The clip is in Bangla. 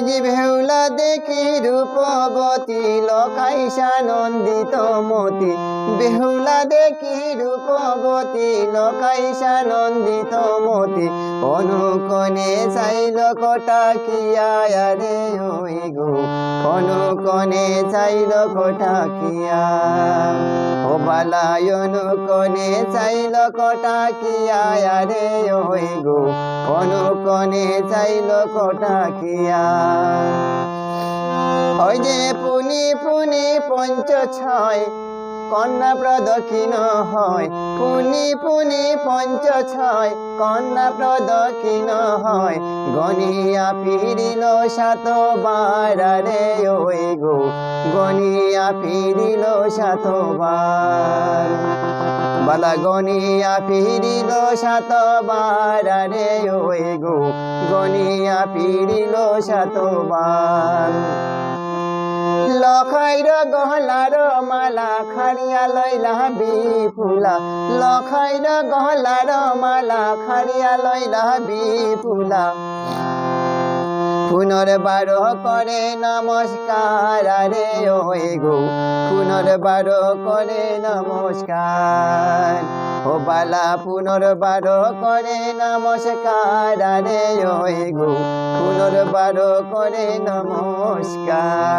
যে ভেউলা দেখি রূপবতী লকাইসা নন্দিত মতি। বেহুলা দেখি রূপবতী লকাইসা নন্দিত মতি। অনুকনে চাইল কটা কিয়া রে ওই গো? অনুকনে চাইল কটাকিয়া। ও বালায়ন কনে চাইল কটা কিয়া রে ওই গো অনুকনে চাইল কটাকিয়া। ওই যে পুনি পুনি পঞ্চ ছয় কন্যা প্রদক্ষিণ হয়। পুনি পুনি পঞ্চ ছয় কন্যা প্রদক্ষিণ হয়। গনিয়া ফিরিল সাত বারে ওই গো, গনিয়া ফিরিল সাত বালা গনিয়া ফিরিল সাত বারে ওই গো, গনিয়া ফিরিল সাত বার লখাইর গহলার মালা খারিয়া লইলা বিপুলা। লখাইর গহলার মালা খারিয়া লইলা বিপুলা। পুনর্বার করে নমস্কার রে ওই গো। পুনর্বার করে নমস্কার। ও বালা, পুনর্বার করে নমস্কার রে ওই গো। পুনর্বার করে নমস্কার।